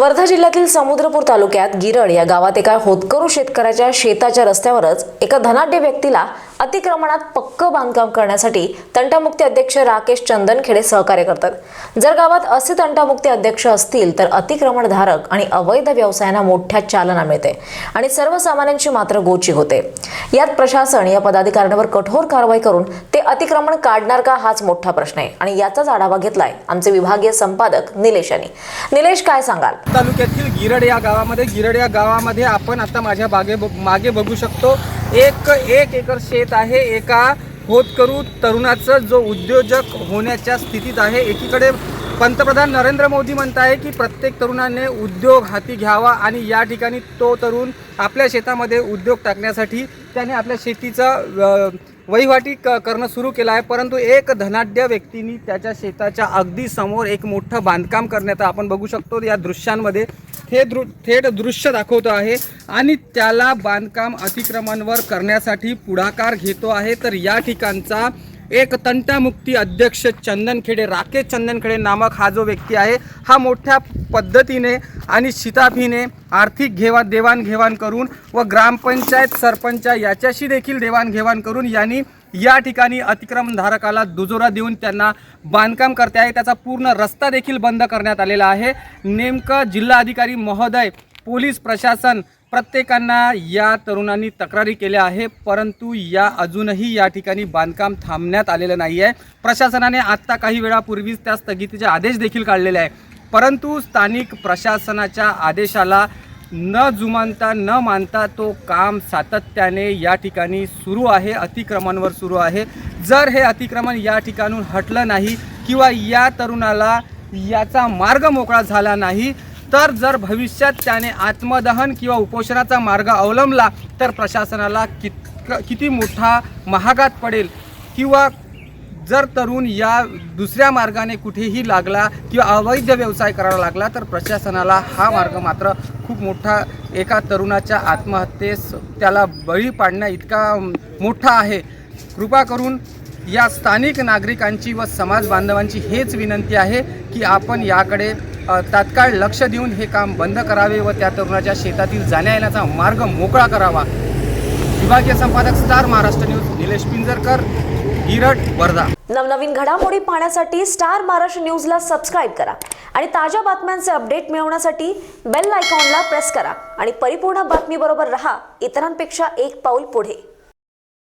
वर्धा जिल्ह्यातील समुद्रपूर तालुक्यात गिरड या गावात एका होतकरू शेतकऱ्याच्या शेताच्या रस्त्यावरच एका धनाढ्य व्यक्तीला अतिक्रमणात पक्क बांधकाम करण्यासाठी तंटामुक्ती अध्यक्ष राकेश चंदनखेडे सहकार्य करतात. जर गावात असे तंटामुक्ती अध्यक्ष असतील तर अतिक्रमणधारक आणि अवैध व्यवसायांना मोठ्या चालना मिळते आणि सर्वसामान्यांची मात्र गोची होते. यात प्रशासन या पदाधिकाऱ्यांवर कठोर कारवाई करून ते अतिक्रमण काढणार का हाच मोठा प्रश्न आहे आणि याचाच आढावा घेतलाय आमचे विभागीय संपादक निलेश यांनी. निलेश काय सांगाल? तालुक्यातील गिरड या गावामध्ये गिरड या गावामध्ये आपण आता माझ्या बागे मागे बघू शकतो. एक एक एकर शेत आहे. एका होतकरू तरुणाचं जो उद्योजक होण्याच्या स्थितीत आहे. एकीकडे पंतप्रधान नरेंद्र मोदी म्हणत आहे की प्रत्येक तरुणाने उद्योग हाती घ्यावा आणि या ठिकाणी तो तरुण आपल्या शेतामध्ये उद्योग टाकण्यासाठी त्याने आपल्या शेतीचा वहिवाटी क करणं सुरू केलं आहे. परंतु एक धनाढ्य व्यक्तीनी त्याच्या शेताच्या अगदी समोर एक मोठं बांधकाम करण्याचं आपण बघू शकतो. या दृश्यांमध्ये थे दृ थेट दृश्य दाखवतो आहे आणि त्याला बांधकाम अतिक्रमणवर करण्यासाठी पुढाकार घेतो आहे. तर या ठिकाणचा एक तंटामुक्ती अध्यक्ष चंदनखेडे राकेश चंदनखेडे नामक हा जो व्यक्ती आहे हा मोठ्या पद्धतीने आणि शिताफीने आर्थिक घेवा देवाणघेवाण करून व ग्रामपंचायत सरपंच याच्याशी देखील देवाणघेवाण करून यांनी या ठिकाणी अतिक्रमणधारकाला दुजोरा देऊन त्यांना बांधकाम करते आहे. त्याचा पूर्ण रस्ता देखील बंद करण्यात आलेला आहे. नेमकं जिल्हाधिकारी महोदय पोलीस प्रशासन प्रत्येकांना या तरुणांनी तक्रारी केल्या आहे परंतु या अजूनही या ठिकाणी बांधकाम थांबण्यात आलेलं नाही आहे प्रशासनाने आत्ता काही वेळापूर्वीच त्या स्थगितीचे आदेश देखील काढलेले आहे परंतु स्थानिक प्रशासनाच्या आदेशाला न जुमानता न मानता तो काम सातत्याने या ठिकाणी सुरू आहे अतिक्रमणवर सुरू आहे. जर हे अतिक्रमण या ठिकाणून हटलं नाही किंवा या तरुणाला याचा मार्ग मोकळा झाला नाही तर जर भविष्यात त्याने आत्मदहन किंवा उपोषणाचा मार्ग अवलंबला तर प्रशासनाला कित किती मोठा महागात पडेल? किंवा जर तरुण या दुसऱ्या मार्गाने कुठेही लागला किंवा अवैध व्यवसाय करायला लागला तर प्रशासनाला हा मार्ग मात्र खूप मोठा एका तरुणाच्या आत्महत्येस त्याला बळी पाडण्या इतका मोठा आहे. कृपा करून या स्थानिक नागरिकांची व समाज बांधवांची हेच विनंती आहे की आपण याकडे तात्काळ लक्ष देऊन हे काम बंद करावे व त्या तरुणाच्या शेतातील जाण्या येण्याचा मार्ग मोकळा करावा. विभागीय संपादक स्टार महाराष्ट्र न्यूज निलेश पिंजरकर गिरट वर्धा. नवनवीन घडामोडी पाहण्यासाठी स्टार महाराष्ट्र न्यूजला सबस्क्राईब करा आणि ताज्या बातम्यांचे अपडेट मिळवण्यासाठी बेल आयकॉनला प्रेस करा. आणि परिपूर्ण बातमीबरोबर रहा इतरांपेक्षा एक पाऊल पुढे.